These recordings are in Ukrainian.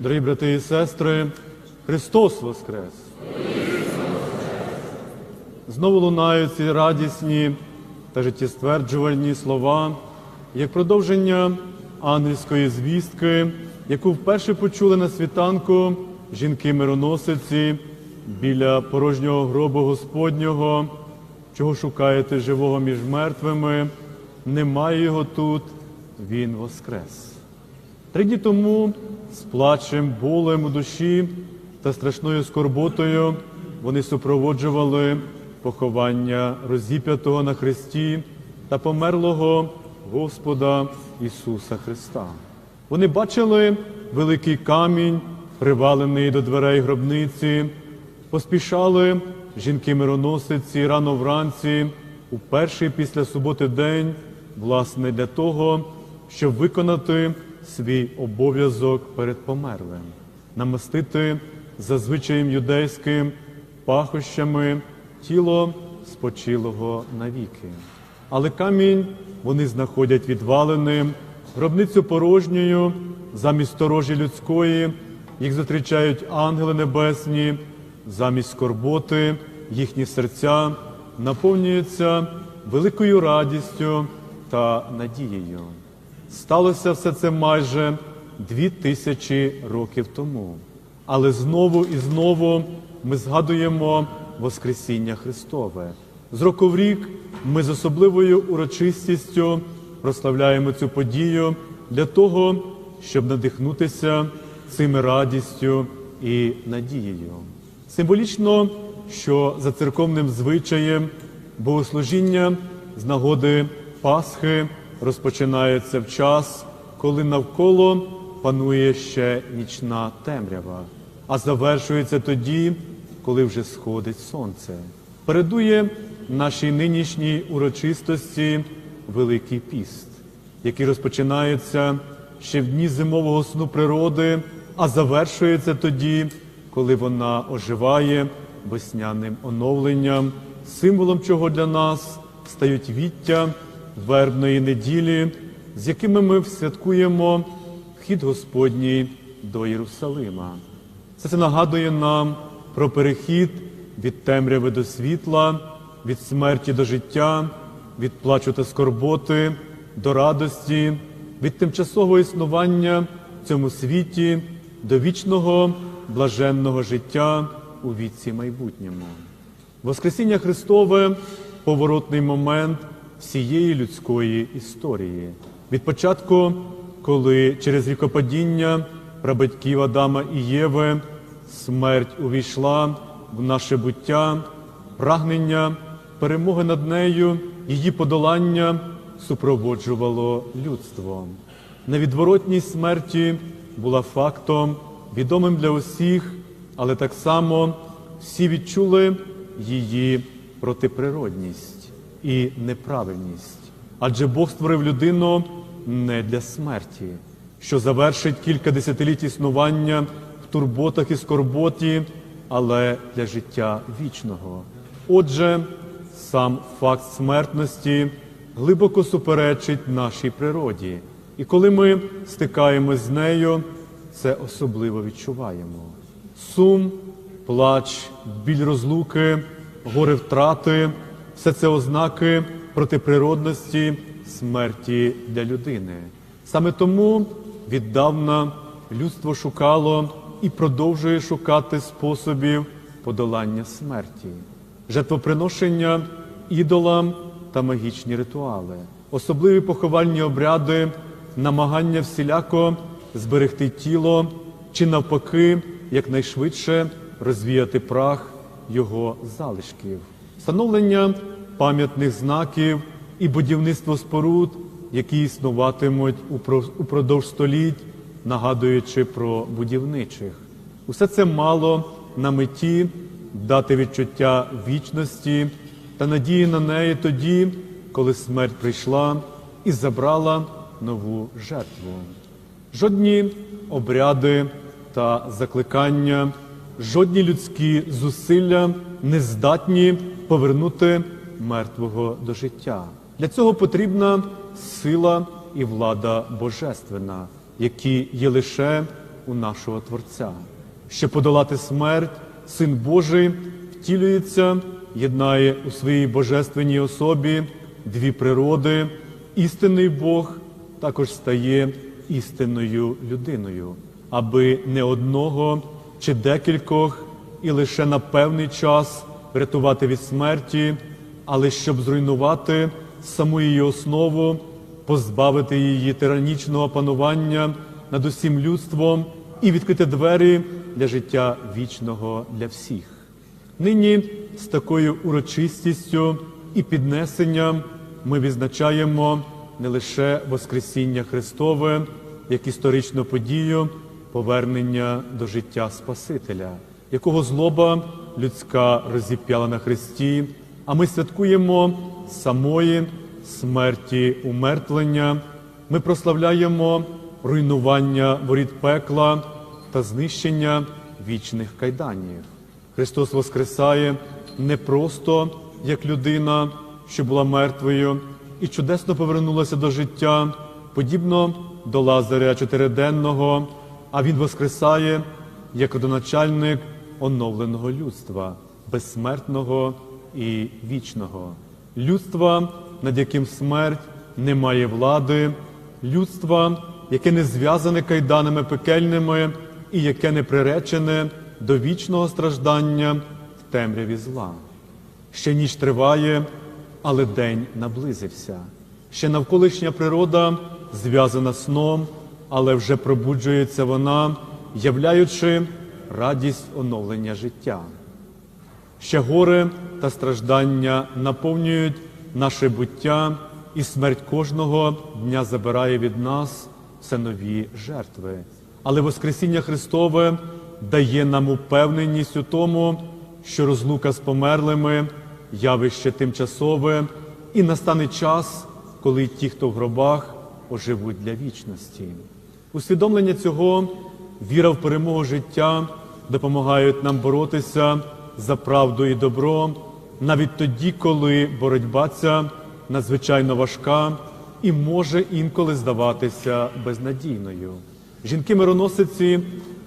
Дорогі брати і сестри, Христос Воскрес! Знову лунають ці радісні та життєстверджувальні слова, як продовження ангельської звістки, яку вперше почули на світанку жінки-мироносиці біля порожнього гробу Господнього, чого шукаєте живого між мертвими, немає його тут, він воскрес. Три дні тому з плачем, болем у душі та страшною скорботою вони супроводжували поховання розіп'ятого на хресті та померлого Господа Ісуса Христа. Вони бачили великий камінь, привалений до дверей гробниці, поспішали жінки-мироносиці рано вранці, у перший після суботи день, власне, для того, щоб виконати свій обов'язок перед померлим, намастити за звичаєм юдейським пахощами тіло спочилого навіки. Але камінь вони знаходять відваленим, гробницю порожньою, замість сторожі людської, їх зустрічають ангели небесні, замість скорботи їхні серця наповнюються великою радістю та надією. Сталося все це майже дві тисячі років тому. Але знову і знову ми згадуємо Воскресіння Христове. З року в рік ми з особливою урочистістю прославляємо цю подію для того, щоб надихнутися цими радістю і надією. Символічно, що за церковним звичаєм богослужіння з нагоди Пасхи розпочинається в час, коли навколо панує ще нічна темрява, а завершується тоді, коли вже сходить сонце. Передує нашій нинішній урочистості Великий піст, який розпочинається ще в дні зимового сну природи, а завершується тоді, коли вона оживає весняним оновленням, символом чого для нас стають віття вербної неділі, з якими ми святкуємо вхід Господній до Єрусалима. Це це нагадує нам про перехід від темряви до світла, від смерті до життя, від плачу та скорботи до радості, від тимчасового існування в цьому світі до вічного блаженного життя у віці майбутньому. Воскресіння Христове поворотний момент всієї людської історії. Від початку, коли через вікопадіння прабатьків Адама і Єви смерть увійшла в наше буття, прагнення перемоги над нею, її подолання супроводжувало людство. Невідворотність смерті була фактом, відомим для усіх, але так само всі відчули її протиприродність і неправильність. Адже Бог створив людину не для смерті, що завершить кілька десятиліть існування в турботах і скорботі, але для життя вічного. Отже, сам факт смертності глибоко суперечить нашій природі, і коли ми стикаємось з нею, це особливо відчуваємо. Сум, плач, біль розлуки, горе втрати все це ознаки протиприродності смерті для людини. Саме тому віддавна людство шукало і продовжує шукати способів подолання смерті, жертвоприношення ідолам та магічні ритуали, особливі поховальні обряди, намагання всіляко зберегти тіло чи навпаки якнайшвидше розвіяти прах його залишків, встановлення пам'ятних знаків і будівництво споруд, які існуватимуть упро- упродовж століть, нагадуючи про будівничих. Усе це мало на меті дати відчуття вічності та надії на неї тоді, коли смерть прийшла і забрала нову жертву. Жодні обряди та закликання, жодні людські зусилля не здатні повернути мертвого до життя. Для цього потрібна сила і влада божественна, які є лише у нашого Творця. Щоб подолати смерть, Син Божий втілюється, єднає у своїй божественній особі дві природи. Істинний Бог також стає істинною людиною, аби не одного чи декількох і лише на певний час врятувати від смерті, але щоб зруйнувати саму її основу, позбавити її тиранічного панування над усім людством і відкрити двері для життя вічного для всіх. Нині з такою урочистістю і піднесенням ми відзначаємо не лише Воскресіння Христове як історичну подію повернення до життя Спасителя, якого злоба людська розіп'яла на Христі, а ми святкуємо самої смерті умертвлення. Ми прославляємо руйнування воріт пекла та знищення вічних кайданів. Христос воскресає не просто як людина, що була мертвою, і чудесно повернулася до життя, подібно до Лазаря чотириденного, а Він воскресає як родоначальник оновленого людства, безсмертного і вічного, людства, над яким смерть не має влади, людства, яке не зв'язане кайданами пекельними і яке не приречене до вічного страждання в темряві зла. Ще ніч триває, але день наблизився. Ще навколишня природа зв'язана сном, але вже пробуджується вона, являючи радість оновлення життя. Ще горе та страждання наповнюють наше буття, і смерть кожного дня забирає від нас все нові жертви. Але Воскресіння Христове дає нам упевненість у тому, що розлука з померлими явище тимчасове, і настане час, коли ті, хто в гробах, оживуть для вічності. Усвідомлення цього, віра в перемогу життя допомагають нам боротися за правду і добро, навіть тоді, коли боротьба ця надзвичайно важка і може інколи здаватися безнадійною. Жінки-мироносиці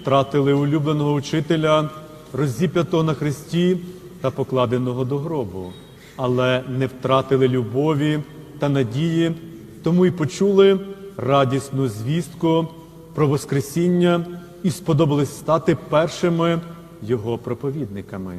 втратили улюбленого учителя, розіп'ятого на хресті та покладеного до гробу, але не втратили любові та надії, тому й почули радісну звістку про Воскресіння і сподобались стати першими його проповідниками.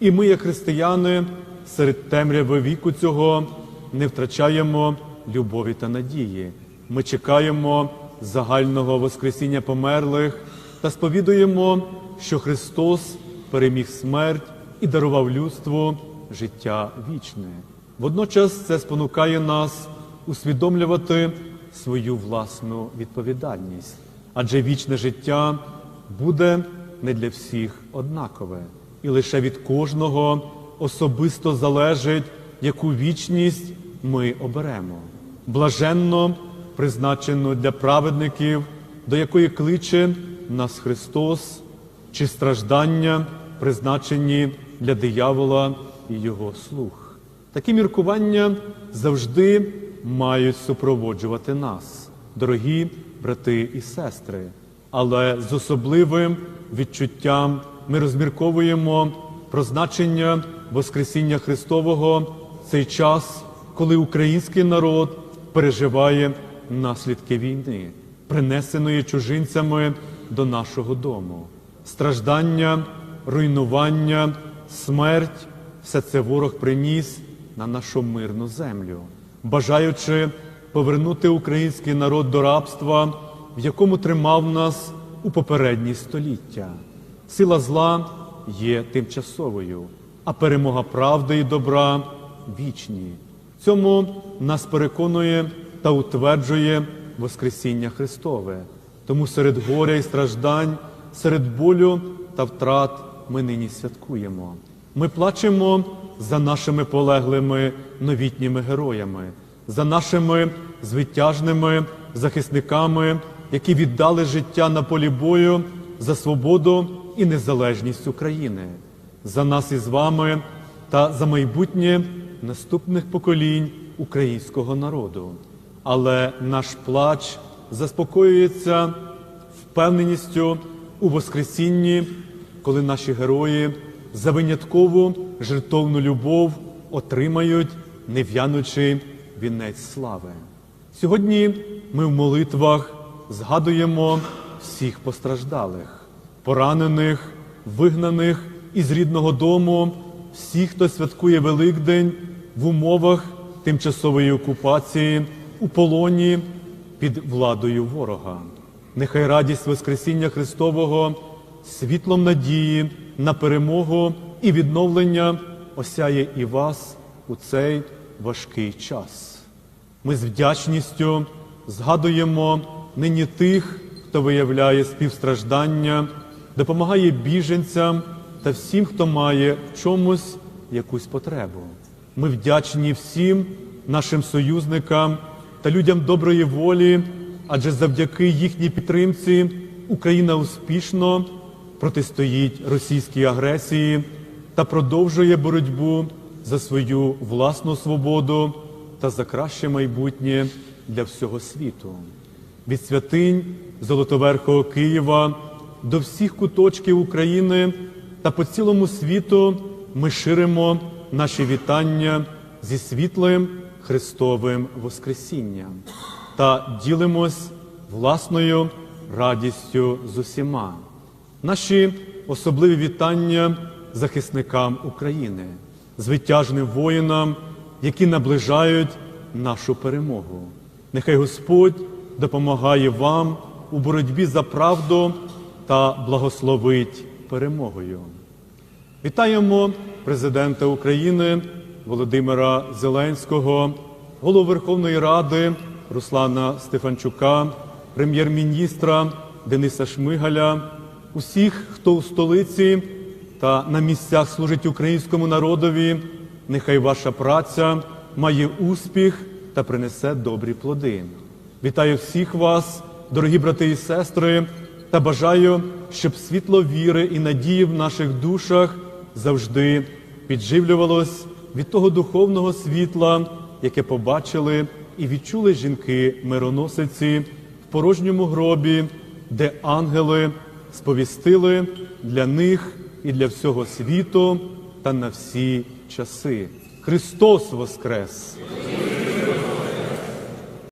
І ми, як християни, серед темряви віку цього не втрачаємо любові та надії. Ми чекаємо загального Воскресіння померлих та сповідуємо, що Христос переміг смерть і дарував людству життя вічне. Водночас це спонукає нас усвідомлювати свою власну відповідальність, адже вічне життя буде не для всіх однакове, і лише від кожного особисто залежить, яку вічність ми оберемо. Блаженно призначену для праведників, до якої кличе нас Христос, чи страждання, призначені для диявола і його слуг. Такі міркування завжди мають супроводжувати нас, дорогі брати і сестри. Але з особливим відчуттям ми розмірковуємо про значення Воскресіння Христового цей час, коли український народ переживає наслідки війни, принесеної чужинцями до нашого дому, страждання, руйнування, смерть все це ворог приніс на нашу мирну землю, бажаючи повернути український народ до рабства, в якому тримав нас у попередні століття. Сила зла є тимчасовою, а перемога правди і добра вічні. Цьому нас переконує та утверджує Воскресіння Христове. Тому серед горя і страждань, серед болю та втрат ми нині святкуємо. Ми плачемо за нашими полеглими новітніми героями, за нашими звитяжними захисниками, які віддали життя на полі бою за свободу і незалежність України, за нас із вами та за майбутнє наступних поколінь українського народу. Але наш плач заспокоюється впевненістю у Воскресінні, коли наші герої за виняткову жертовну любов отримають нев'янучий вінець слави. Сьогодні ми в молитвах згадуємо всіх постраждалих, поранених, вигнаних із рідного дому, всіх, хто святкує Великдень в умовах тимчасової окупації, у полоні під владою ворога. Нехай радість Воскресіння Христового світлом надії на перемогу і відновлення осяє і вас у цей важкий час. Ми з вдячністю згадуємо нині тих, хто виявляє співстраждання, допомагає біженцям та всім, хто має в чомусь якусь потребу. Ми вдячні всім нашим союзникам та людям доброї волі, адже завдяки їхній підтримці Україна успішно протистоїть російській агресії та продовжує боротьбу за свою власну свободу та за краще майбутнє для всього світу. Від святинь Золотоверхого Києва до всіх куточків України та по цілому світу ми ширимо наші вітання зі світлим Христовим Воскресінням та ділимось власною радістю з усіма. Наші особливі вітання захисникам України, звитяжним воїнам, які наближають нашу перемогу. Нехай Господь допомагає вам у боротьбі за правду та благословить перемогою. Вітаємо президента України Володимира Зеленського, голову Верховної Ради Руслана Стефанчука, прем'єр-міністра Дениса Шмигаля, усіх, хто у столиці та на місцях служить українському народові. Нехай ваша праця має успіх та принесе добрі плоди. Вітаю всіх вас, дорогі брати і сестри, та бажаю, щоб світло віри і надії в наших душах завжди підживлювалось від того духовного світла, яке побачили і відчули жінки-мироносиці в порожньому гробі, де ангели сповістили для них і для всього світу та на всі часи. Христос Воскрес!